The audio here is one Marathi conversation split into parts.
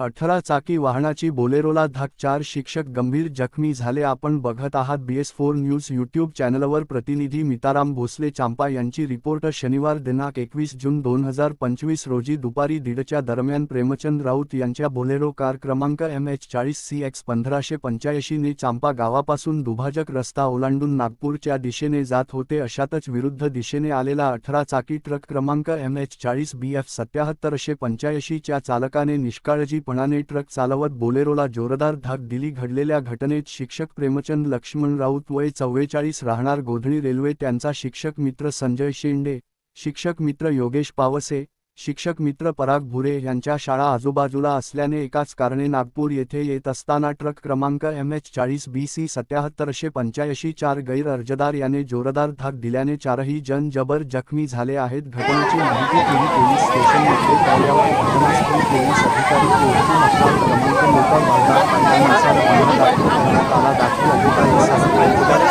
अठरा चाकी वाहनाची बोलेरोला धाक चार शिक्षक गंभीर जखमी झाले. आपण बघत आहात बीएस फोर न्यूज यूट्यूब चॅनलवर प्रतिनिधी मिताराम भोसले चांपा यांची रिपोर्ट. शनिवार दिनांक एकवीस जून दोन हजार पंचवीस रोजी दुपारी दीडच्या दरम्यान प्रेमचंद राऊत यांच्या बोलेरो कार क्रमांक एम एच चाळीस सी एक्स पंधराशे पंच्याऐंशीने चांपा गावापासून दुभाजक रस्ता ओलांडून नागपूरच्या दिशेने जात होते. अशातच विरुद्ध दिशेने आलेला अठरा चाकी ट्रक क्रमांक एम एच चाळीस बी एफ सत्याहत्तरशे पंच्याऐंशीच्या चालकाने निष्काळजी निष्काळजीपणाने ट्रक चालवत बोलेरोला जोरदार धाक दिली. घडलेल्या घटनेत शिक्षक प्रेमचंद लक्ष्मण राऊत वय चव्वेचाळीस राहणार गोधळी रेल्वे त्यांचा शिक्षक मित्र संजय शेंडे शिक्षक मित्र योगेश पावसे शिक्षक मित्र पराग भुरे यांच्या शाळा आजूबाजूला असल्याने एकाच कारणे नागपूर येथे येत असताना ट्रक क्रमांक एम एच चाळीस बी सी सत्याहत्तरशे पंच्याऐंशी चार गैर अर्जदार याने जोरदार धाक दिल्याने चारही जण जबर जखमी झाले आहेत. घटनेची माहिती पोलीस स्टेशनमध्ये. कळल्यावर अधिकारी पोहोचून अकरा क्रमांक मोठा वाढला कायद्यानुसार गुन्हा दाखल करण्यात आला दाखल अधिकारी सह फौजदार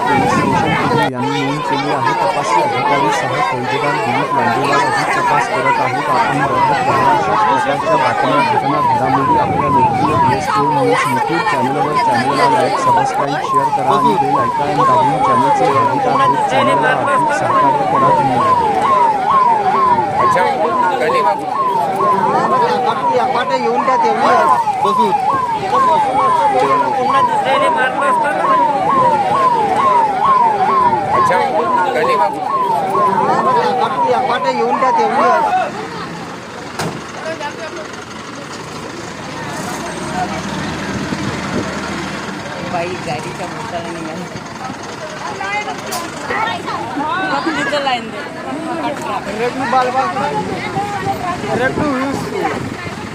पोलीस स्टेशन पुणे यांनी नोंद केली आहे तपासी अधिकारी सह फौजदार दिलीप लांजेवार अधिक तपास करत आहेत आपण रद्द राहा अशाच प्रकारच्या बातम्या घटना घडामोडी आपल्या लोकप्रिय बीएस फोर न्यूज यूट्यूब चॅनलवर चॅनलला लाईक सबस्क्राईब शेअर करा आणि बेल ऐकायला दाबून चॅनलचे अधिकार होत चॅनलला आर्थिक सहकार्य करा धन्यवाद अच्छा कधी बाबू पाटे येऊन द्या तेवढी बसून पुन्हा दुसऱ्याने मारलं असतं ना अच्छा कधी बाबू पाटे येऊन द्या तेवढी बाई गाडीच्या मोठाला निघाली लाईन दे. रेटू बाल बाल.